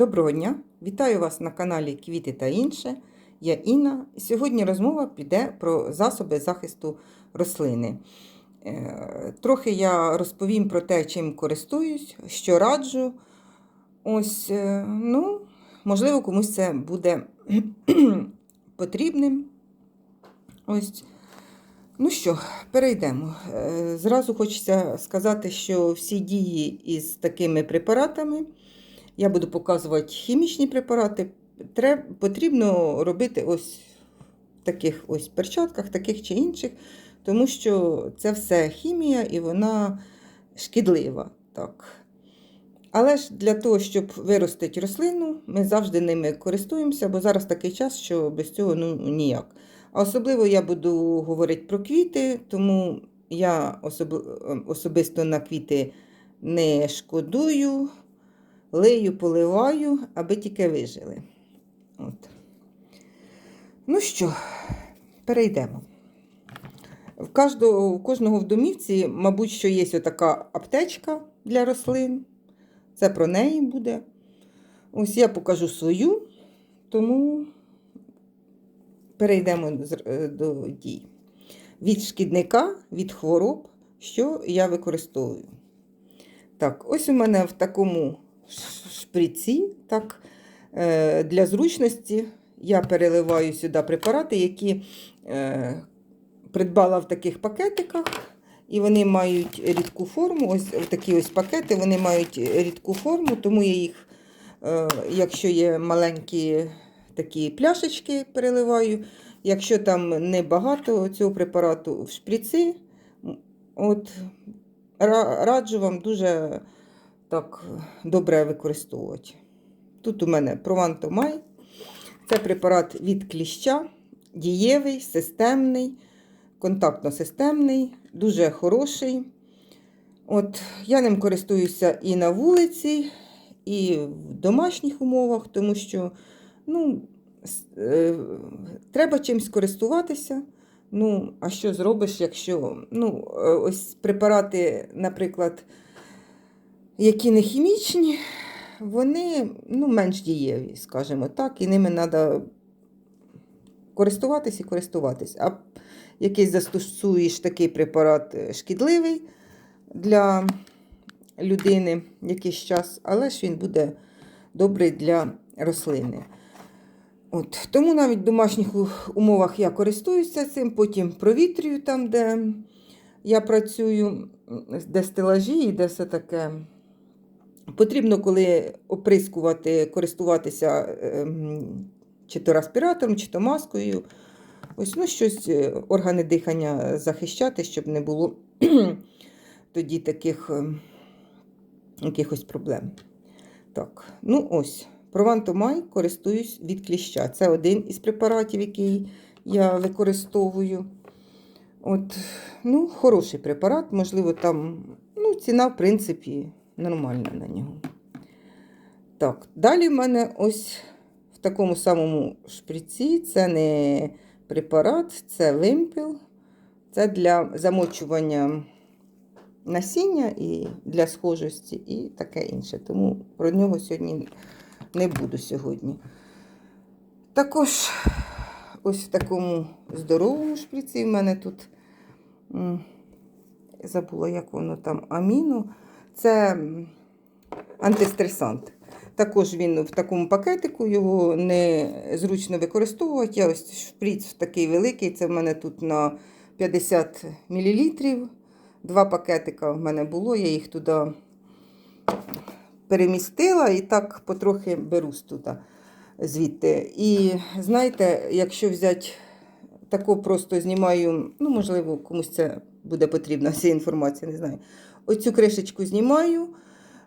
Доброго дня! Вітаю вас на каналі Квіти та інше. Я Інна. Сьогодні розмова піде про засоби захисту рослини. Е, Трохи я розповім про те, чим користуюсь, що раджу. Ось, е, ну, можливо, комусь це буде потрібним. Ось. Ну що, перейдемо. Е, Зразу хочеться сказати, що всі дії із такими препаратами. Я буду показувати хімічні препарати. Треб, потрібно робити ось в таких ось перчатках, таких чи інших, тому що це все хімія і вона шкідлива. Так. Але ж для того, щоб виростити рослину, ми завжди ними користуємося, бо зараз такий час, що без цього ну, ніяк. А особливо я буду говорити про квіти, тому я особ... особисто на квіти не шкодую лию, поливаю, аби тільки вижили. От. Ну що, перейдемо. В кожного, в кожного в домівці, мабуть, що є отака аптечка для рослин. Це про неї буде. Ось я покажу свою, тому перейдемо з- до дій. Від шкідника, від хвороб, що я використовую. Так, ось у мене в такому шприці. Так, е, Для зручності я переливаю сюди препарати, які е, придбала в таких пакетиках. І вони мають рідку форму. Ось такі ось пакети, вони мають рідку форму, тому я їх, е, якщо є маленькі такі пляшечки, переливаю. Якщо там небагато цього препарату в шприці, от раджу вам дуже так добре використовувати. Тут у мене Провантомай. Це препарат від кліща, дієвий, системний, контактно-системний, дуже хороший. От, Я ним користуюся і на вулиці, і в домашніх умовах, тому що ну, е, треба чимось користуватися. Ну, а що зробиш, якщо ну, е, ось препарати, наприклад, які не хімічні, вони ну, менш дієві, скажімо так, і ними треба користуватись і користуватись. А якийсь застосуєш такий препарат е, шкідливий для людини якийсь час, але ж він буде добрий для рослини. От, тому навіть в домашніх умовах я користуюся цим, потім провітрюю там, де я працюю, де стелажі і де все таке. Потрібно, коли оприскувати, користуватися ем, чи то респіратором, чи то маскою. Ось ну, щось, е, органи дихання захищати, щоб не було тоді таких ем, якихось проблем. Так, ну ось, Провантомай користуюсь від кліща. Це один із препаратів, який я використовую. От, ну, хороший препарат, можливо, там ну, ціна, в принципі, нормальна на нього. Так, далі в мене ось в такому самому шприці. Це не препарат, це вимпел. Це для замочування насіння і для схожості, і таке інше. Тому про нього сьогодні не буду сьогодні. Також ось в такому здоровому шприці в мене тут забула, як воно там аміно. Це антистресант. Також він в такому пакетику, його не зручно використовувати. Я ось шприц такий великий, це в мене тут на 50 мл. Два пакетика в мене було, я їх туди перемістила і так потрохи беру туди звідти. І знаєте, якщо взяти тако просто знімаю, ну, можливо, комусь це буде потрібна вся інформація, не знаю. Оцю кришечку знімаю,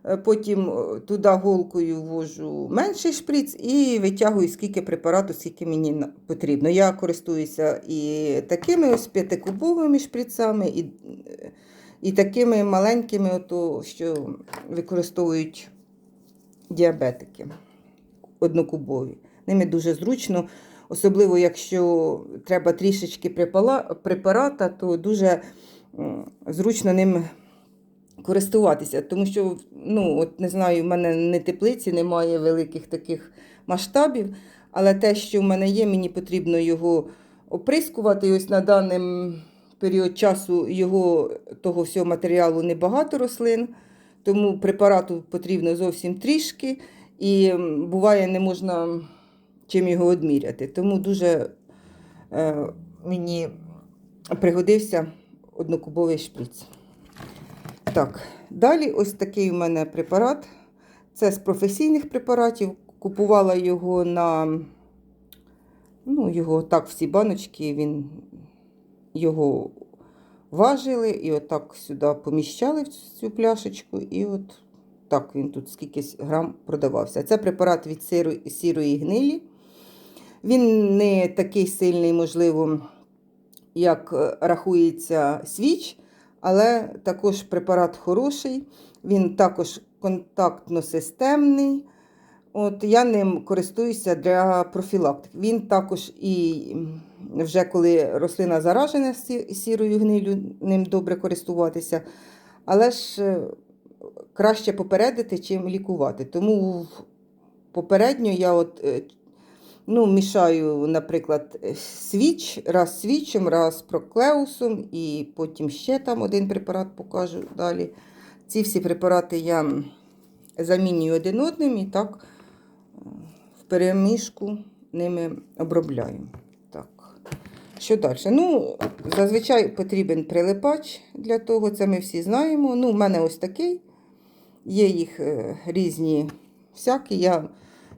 е, потім е, туди голкою ввожу менший шприц і витягую скільки препарату, скільки мені потрібно. Я користуюся і такими ось п'ятикубовими шприцами, і, і такими маленькими, ото, що використовують діабетики однокубові. Ними дуже зручно, особливо якщо треба трішечки препарата, то дуже зручно ним користуватися, тому що, ну, от не знаю, в мене не теплиці, немає великих таких масштабів, але те, що в мене є, мені потрібно його оприскувати. Ось на даний період часу його того всього матеріалу небагато рослин, тому препарату потрібно зовсім трішки, і буває, не можна чим його одміряти. Тому дуже е, мені пригодився однокубовий шприц. Так, далі ось такий у мене препарат. Це з професійних препаратів. Купувала його на, ну, його так, всі баночки, він його важили і отак сюди поміщали в цю пляшечку. І от так він тут скількись грам продавався. Це препарат від сірої гнилі. Він не такий сильний, можливо, як е, рахується свіч, але також препарат хороший, він також контактно-системний. От я ним користуюся для профілактики. Він також і вже коли рослина заражена сірою гнилю, ним добре користуватися. Але ж е, краще попередити, чим лікувати. Тому попередньо я от, е, ну, мішаю, наприклад, свіч, раз свічем, раз проклеусом, і потім ще там один препарат покажу далі. Ці всі препарати я замінюю один одним і так е, в переміжку ними обробляю. Так. Що далі? Ну, зазвичай потрібен прилипач для того, це ми всі знаємо. Ну, у мене ось такий. Є їх е, різні всякі. Я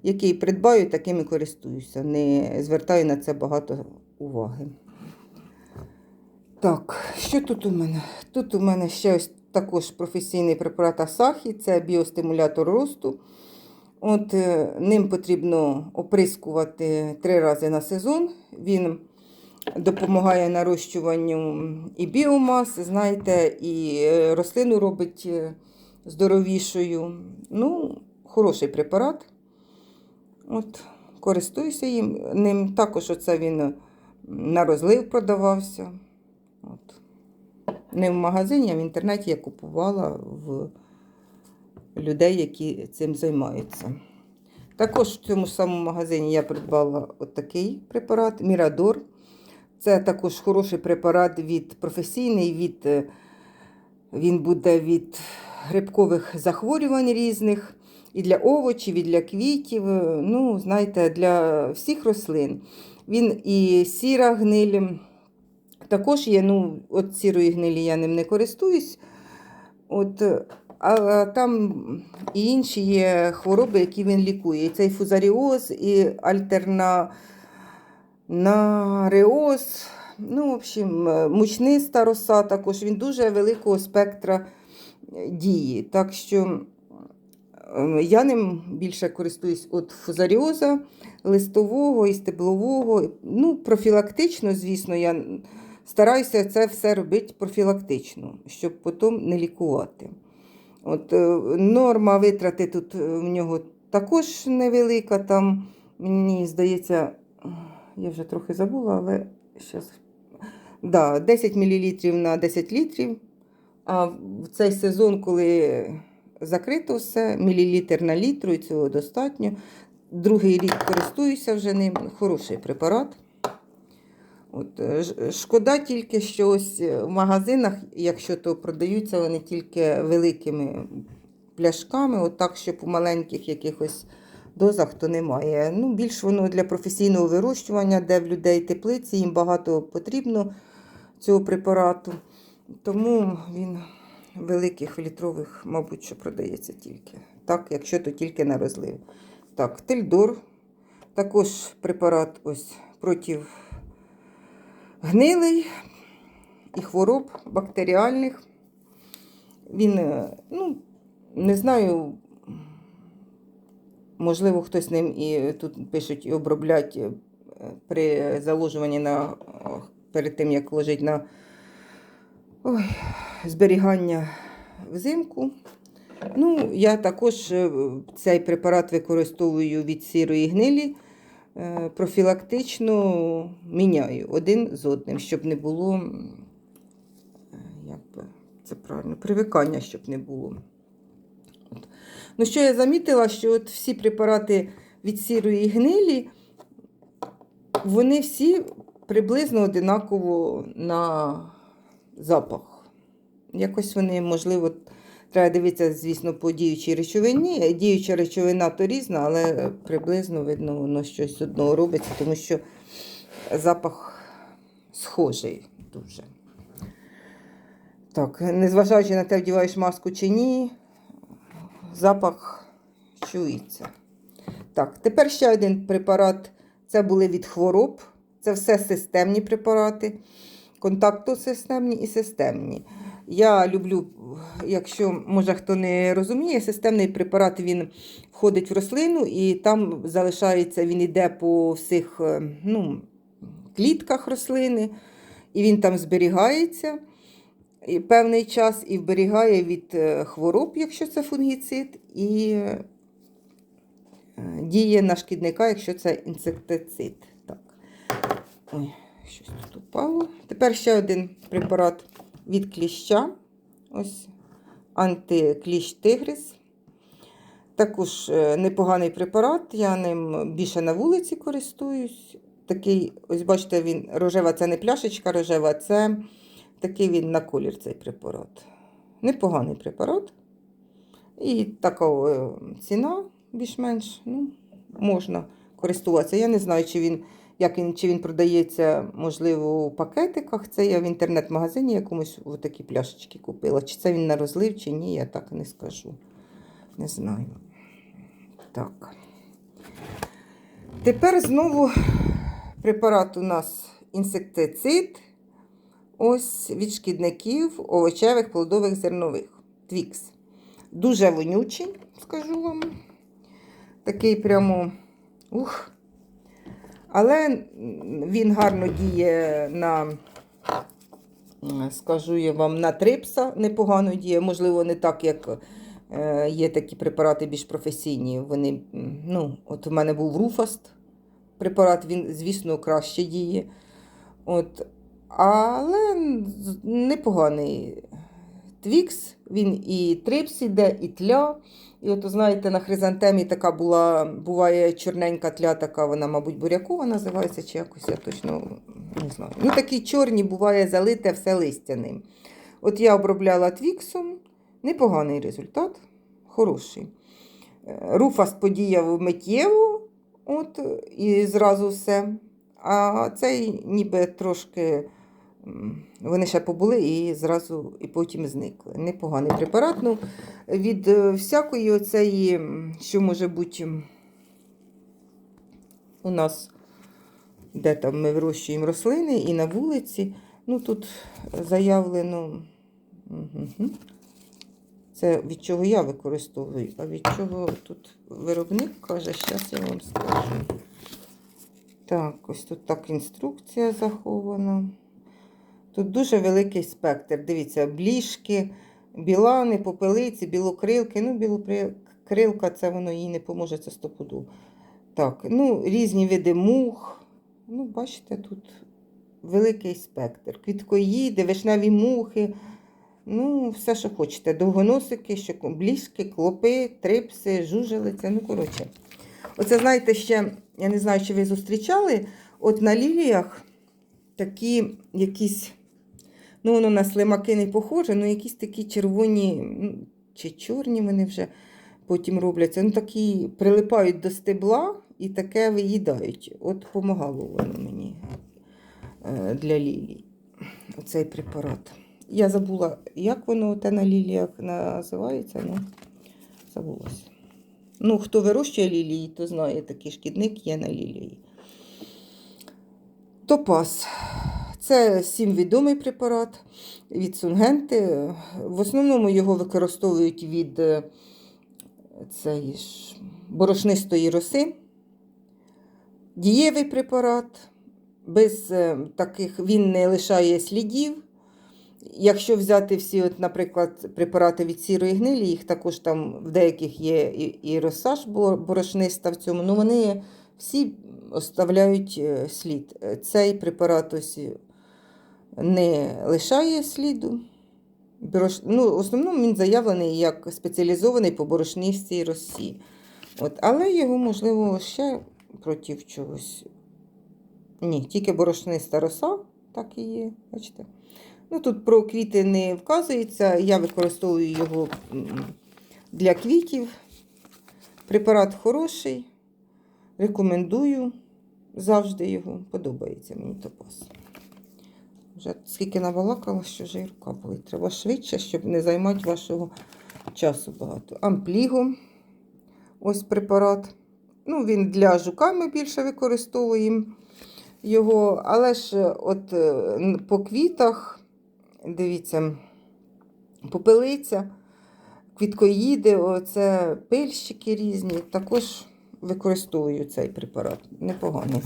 який придбаю, таким і користуюся. Не звертаю на це багато уваги. Так, що тут у мене? Тут у мене ще ось також професійний препарат Асахі, це біостимулятор росту. От е, Ним потрібно оприскувати три рази на сезон. Він допомагає нарощуванню і біомас, знаєте, і е, рослину робить е, здоровішою. Ну, хороший препарат. От, користуюся їм. Ним також оце він на розлив продавався. От. Не в магазині, а в інтернеті я купувала в людей, які цим займаються. Також в цьому самому магазині я придбала отакий препарат Мірадор. Це також хороший препарат від професійний, від, е, він буде від грибкових захворювань різних, і для овочів, і для квітів. е, Ну, знаєте, для всіх рослин. Він і сіра гниль. Також є, ну, от сірої гнилі я ним не користуюсь. От, е, а там і інші є хвороби, які він лікує. І цей фузаріоз, і альтернареоз, ну, в общем, е, мучниста роса також. Він дуже великого спектра дії. Так що я ним більше користуюсь від фузаріоза, листового і стеблового. Ну, профілактично, звісно, я стараюся це все робити профілактично, щоб потім не лікувати. От, е, норма витрати тут е, в нього також невелика. Там, мені здається, я вже трохи забула, але зараз. Да, 10 мл на 10 літрів. А в цей сезон, коли закрито все, мілілітр на літру, і цього достатньо. Другий рік користуюся вже ним. Хороший препарат. От, е, шкода тільки, що ось е, в магазинах, якщо то продаються вони тільки великими пляшками, от так, щоб у маленьких якихось дозах, то немає. Ну, більш воно для професійного вирощування, де в людей теплиці, їм багато потрібно цього препарату. Тому він великих літрових, мабуть, що продається тільки. Так, якщо то тільки на розлив. Так, тельдор. Також препарат ось проти гнилий і хвороб бактеріальних. Він, е, ну, не знаю, можливо, хтось ним і тут пишуть і оброблять е, при заложуванні на перед тим, як ложить на ой, зберігання взимку. Ну, я також е, цей препарат використовую від сірої гнилі. е, Профілактично міняю один з одним, щоб не було е, як би, це правильно, привикання, щоб не було. От. Ну, що я замітила, що от всі препарати від сірої гнилі, вони всі приблизно одинаково на запах. Якось вони, можливо, треба дивитися, звісно, по діючій речовині. Діюча речовина то різна, але приблизно видно, воно щось одного робиться, тому що запах схожий дуже. Так, незважаючи на те, вдіваєш маску чи ні, запах чується. Так, тепер ще один препарат. Це були від хвороб. Це все системні препарати. Контактосистемні і системні. Я люблю, якщо може хто не розуміє, системний препарат він входить в рослину і там залишається, він йде по всіх е, ну, клітках рослини, і він там зберігається певний час і вберігає від е, хвороб, якщо це фунгіцид, і е, діє на шкідника, якщо це інсектицид. Так. Ой, щось тут упало. Тепер ще один препарат від кліща. Ось антикліщ тигрис. Також е, непоганий препарат. Я ним більше на вулиці користуюсь. Такий, ось бачите, він рожева, це не пляшечка рожева, це такий він на колір цей препарат. Непоганий препарат. І така е, ціна більш-менш ну, можна користуватися. Я не знаю, чи він, як він, чи він продається, можливо, у пакетиках. Це я в інтернет-магазині якомусь такі пляшечки купила. Чи це він на розлив, чи ні, я так не скажу. Не знаю. Так. Тепер знову препарат у нас інсектицид. Ось від шкідників овочевих, плодових, зернових. Твікс. Дуже вонючий, скажу вам. Такий прямо. Ух. Але він гарно діє на, скажу я вам, на трипса непогано діє. Можливо, не так, як е, є такі препарати більш професійні. Вони, ну, от у мене був руфаст препарат, він, звісно, краще діє. От, але непоганий твікс, він і трипс іде, і тля. І от, знаєте, на хризантемі така була, буває чорненька тля, така вона, мабуть, бурякова називається, чи якось я точно не знаю. Ну, такі чорні буває залите все листяним. От я обробляла твіксом, непоганий результат, хороший. Руфас подіяв миттєво, от, і зразу все. А цей ніби трошки вони ще побули і зразу і потім зникли. Непоганий препарат. Ну, від всякої оцеї, що може бути у нас, де там ми вирощуємо рослини і на вулиці. Ну, тут заявлено. Це від чого я використовую, а від чого тут виробник каже, зараз я вам скажу. Так, ось тут так інструкція захована. Тут дуже великий спектр. Дивіться, бліжки, білани, попелиці, білокрилки. Ну, білокрилка, це воно їй не поможе, це стопуду. Так, ну, різні види мух. Ну, бачите, тут великий спектр. Квіткоїди, вишневі мухи. Ну, все, що хочете. Довгоносики, бліжки, клопи, трипси, жужелиця. Ну, коротше. Оце, знаєте, ще, я не знаю, чи ви зустрічали, от на ліліях такі якісь, ну, воно на слимаки не похоже, ну, якісь такі червоні, ну, чи чорні вони вже потім робляться. Ну, такі прилипають до стебла і таке виїдають. От допомагало воно мені е, для лілій. Оцей препарат. Я забула, як воно те на ліліях називається, ну, забулося. Ну, хто вирощує лілії, то знає, такий шкідник є на лілії. Топаз. Це всім відомий препарат від Сунгенти. В основному його використовують від е, цієї ж борошнистої роси. Дієвий препарат. Без е, таких він не лишає слідів. Якщо взяти всі, от, наприклад, препарати від сірої гнилі, їх також там в деяких є і, і роса борошниста в цьому, ну вони всі оставляють е, слід. Цей препарат ось не лишає сліду. Борош... Ну, в основному він заявлений як спеціалізований по борошнистій росі. От, але його, можливо, ще проти чогось. Ні, тільки борошниста роса, так і є. Бачите? Ну, тут про квіти не вказується. Я використовую його для квітів. Препарат хороший. Рекомендую завжди його. Подобається мені топаз. Вже скільки набалакала, що вже і рука болить. Треба швидше, щоб не займати вашого часу багато. Ампліго. Ось препарат. Ну, він для жука ми більше використовуємо його, але ж от е, по квітах, дивіться, попелиця, квіткоїди, оце пильщики різні, також використовую цей препарат. Непоганий.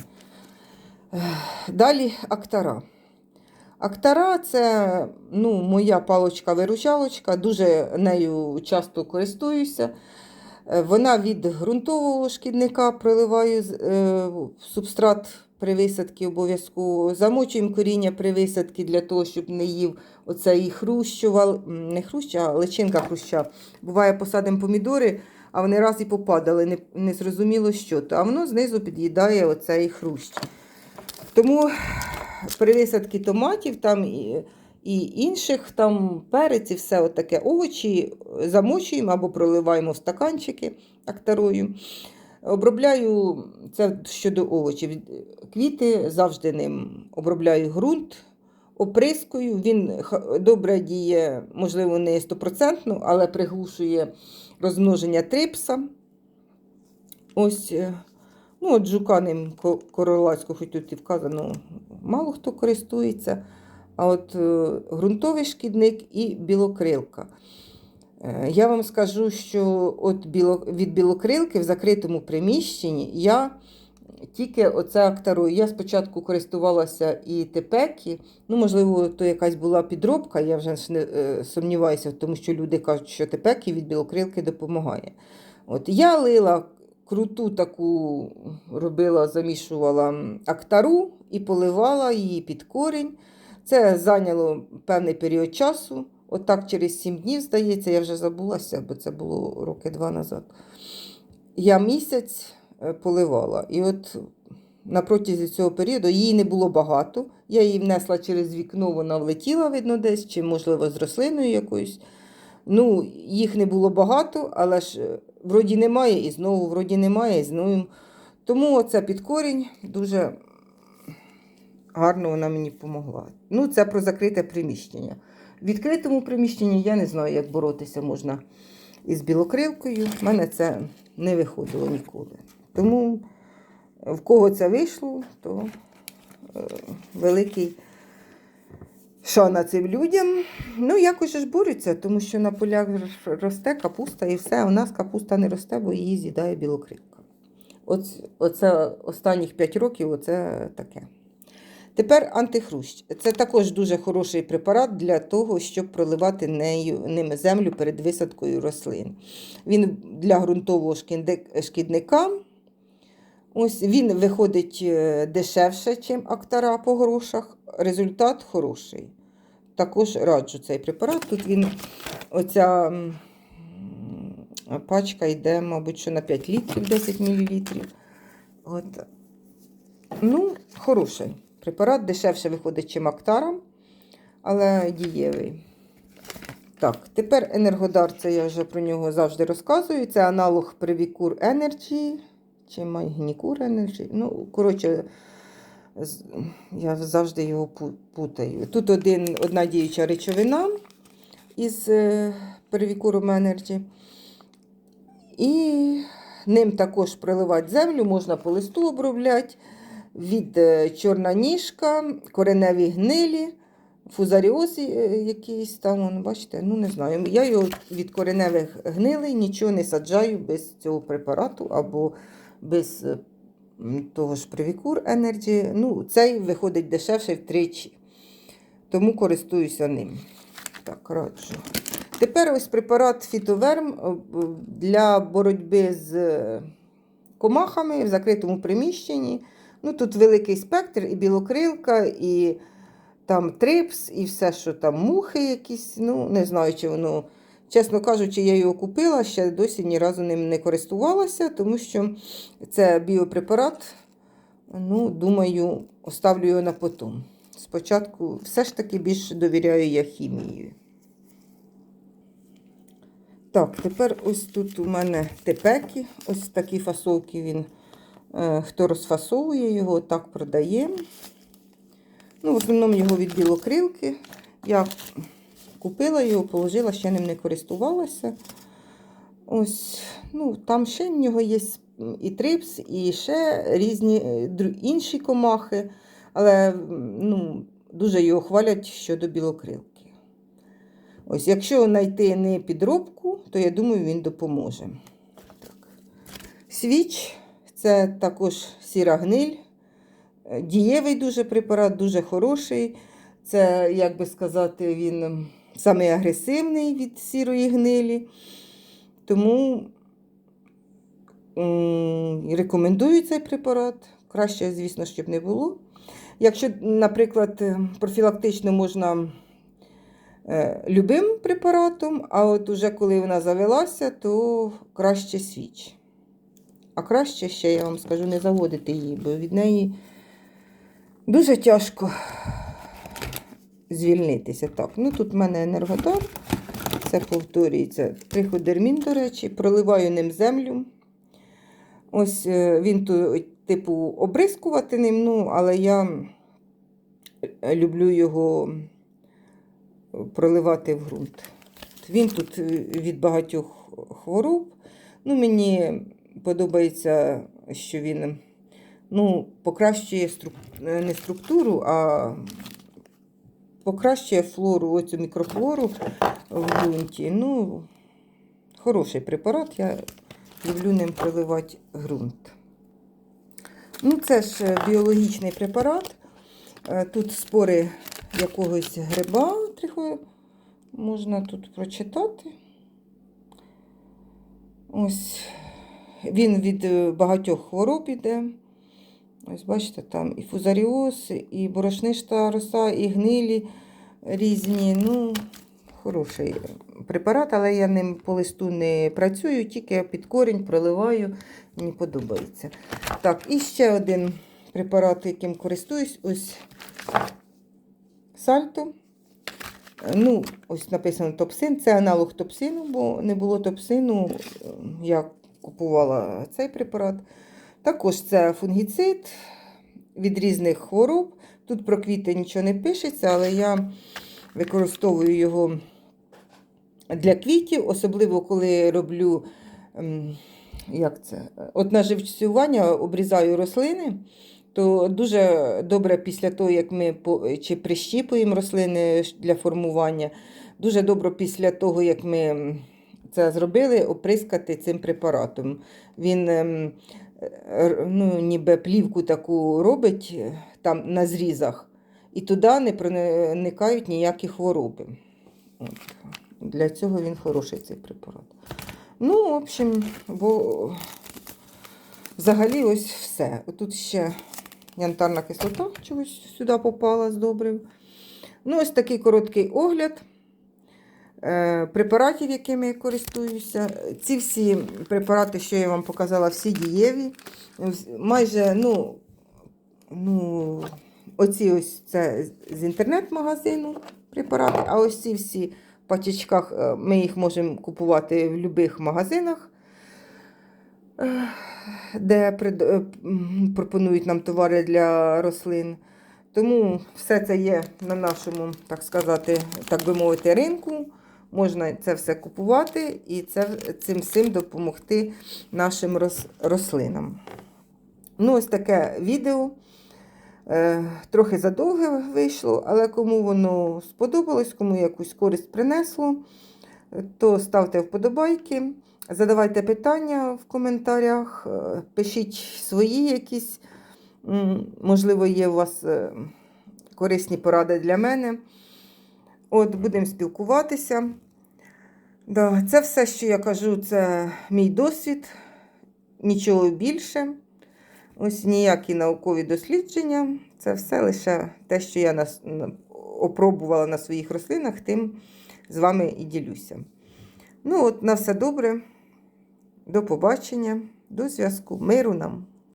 Далі актара. Актара це ну, моя палочка-виручалочка, дуже нею часто користуюся. Е, Вона від ґрунтового шкідника проливаю е, субстрат при висадці обов'язково. Замочуємо коріння при висадці для того, щоб не їв оцей хрущ, що вал- м, не хрущ, а личинка хруща. Буває, посадимо помідори, а вони раз і попадали, не, не зрозуміло що то. А воно знизу під'їдає оцей хрущ. Тому при висадці томатів там і, і інших там перець і все отаке овочі замочуємо або проливаємо в стаканчики актарою. Обробляю це щодо овочів. Квіти завжди ним обробляю ґрунт, оприскую. Він добре діє, можливо, не стопроцентно, але приглушує розмноження трипса. Ось, е, ну, от жука ним королацьку, хоч тут і вказано, мало хто користується. А от е, ґрунтовий шкідник і білокрилка. Е, Я вам скажу, що от від білокрилки в закритому приміщенні я тільки оце актарою. Я спочатку користувалася і тепекі, ну, можливо, то якась була підробка, я вже не е, сумніваюся, тому що люди кажуть, що тепекі від білокрилки допомагає. От я лила круту таку робила, замішувала актару і поливала її під корінь. Це зайняло певний період часу. Отак через 7 днів, здається, я вже забулася, бо це було роки два назад. Я місяць е, поливала. І от на протязі цього періоду її не було багато. Я її внесла через вікно, вона влетіла, видно, десь, чи, можливо, з рослиною якоюсь. Ну, їх не було багато, але ж е, вроді немає, і знову вроді немає, і знову. Тому оце під корінь дуже гарно вона мені допомогла. Ну, це про закрите приміщення. В відкритому приміщенні я не знаю, як боротися можна із білокрилкою. У мене це не виходило ніколи. Тому е, в кого це вийшло, то е, великий шана цим людям. Ну, якось ж борються, тому що на полях росте капуста і все, у нас капуста не росте, бо її з'їдає білокрилка. От, оце останніх 5 років оце таке. Тепер антихрущ. Це також дуже хороший препарат для того, щоб проливати нею, ними землю перед висадкою рослин. Він для ґрунтового шкідника. Ось він виходить е, дешевше, ніж актара по грошах. Результат хороший. Також раджу цей препарат. Тут він, оця пачка йде, мабуть, що на 5 літрів, 10 мл. От. Ну, хороший препарат, дешевше виходить, чим актара, але дієвий. Так, тепер енергодар, це я вже про нього завжди розказую. Це аналог Привікур Energy чи Магнікур Energy. Ну, коротше, я завжди його путаю. Тут один, одна діюча речовина із е, Привікуром Energy. І ним також проливати землю, можна по листу обробляти від е, чорна ніжка, кореневі гнилі, фузаріоз е, якийсь там, вон, бачите, ну не знаю. Я його від кореневих гнилей нічого не саджаю без цього препарату або без е, того ж Привікур Energy. Ну, цей виходить дешевше втричі. Тому користуюся ним. Так, раджу. Тепер ось препарат Фітоверм е, для боротьби з е, комахами в закритому приміщенні. Ну, тут великий спектр, і білокрилка, і там трипс і все, що там мухи якісь. Ну, не знаю, чи воно. Чесно кажучи, я його купила, ще досі ні разу ним не користувалася, тому що це біопрепарат. Ну, думаю, оставлю його на потом. Спочатку все ж таки більше довіряю я хімії. Так, тепер ось тут у мене тепеки, ось такі фасовки він. Е, хто розфасовує його, так продає. Ну, в основному його від білокрилки. Я купила його, положила, ще ним не користувалася. Ось, ну, там ще в нього є і трипс, і ще різні е, інші комахи. Але ну, дуже його хвалять щодо білокрилки. Ось, якщо знайти не підробку, то я думаю, він допоможе. Так. Свіч це також сіра гниль. Е, Дієвий дуже препарат, дуже хороший. Це, як би сказати, він самий агресивний від сірої гнилі. Тому рекомендую цей препарат. Краще, звісно, щоб не було. Якщо, наприклад, профілактично можна е, любим препаратом, а от уже коли вона завелася, то краще свіч. А краще ще, я вам скажу, не заводити її, бо від неї дуже тяжко звільнитися. Так, ну тут в мене енергодар. Це повторюється. Триходермін, до речі, проливаю ним землю. Ось е, він тут, типу, обрискувати ним, ну, але я люблю його проливати в ґрунт. Він тут е, від багатьох хвороб. Ну, мені подобається, що він ну, покращує струк... не структуру, а покращує флору, оцю мікрофлору в ґрунті. Ну, хороший препарат, я люблю ним проливати ґрунт. Ну, це ж е, біологічний препарат. Е, Тут спори якогось гриба можна тут прочитати. Ось він від е, багатьох хвороб іде. Ось бачите, там і фузаріоз, і борошниста роса, і гнилі різні. Ну, хороший препарат, але я ним по листу не працюю, тільки під корінь проливаю, мені подобається. Так, і ще один препарат, яким користуюсь, ось сальто. Ну, ось написано топсин. Це аналог топсину, бо не було топсину. Я купувала цей препарат. Також це фунгіцид від різних хвороб. Тут про квіти нічого не пишеться, але я використовую його для квітів, особливо коли роблю ем, як це? От на живцювання обрізаю рослини, то дуже добре після того, як ми чи прищіпуємо рослини для формування, дуже добре після того, як ми це зробили, оприскати цим препаратом. Він ем, ну, ніби плівку таку робить е, там на зрізах, і туди не проникають ніякі хвороби. От. Для цього він хороший цей препарат. Ну, в общем, бо взагалі ось все. Тут ще янтарна кислота чогось сюди попала з добрив. Ну, ось такий короткий огляд препаратів, якими я користуюся. Ці всі препарати, що я вам показала, всі дієві. Майже, ну, ну, оці ось це з інтернет-магазину препарати, а ось ці всі пачечках е, ми їх можемо купувати в будь-яких магазинах, е, де е, пропонують нам товари для рослин. Тому все це є на нашому, так сказати, так би мовити, ринку. Можна це все купувати і це, цим всім допомогти нашим рос- рослинам. Ну, ось таке відео. Е, трохи задовге вийшло, але кому воно сподобалось, кому якусь користь принесло, то ставте вподобайки, задавайте питання в коментарях, е, пишіть свої якісь, можливо, є у вас е, корисні поради для мене. От, будемо спілкуватися. Да, це все, що я кажу, це мій досвід, нічого більше. Ось ніякі наукові дослідження. Це все лише те, що я опробувала на своїх рослинах, тим з вами і ділюся. Ну, от, на все добре. До побачення, до зв'язку. Миру нам!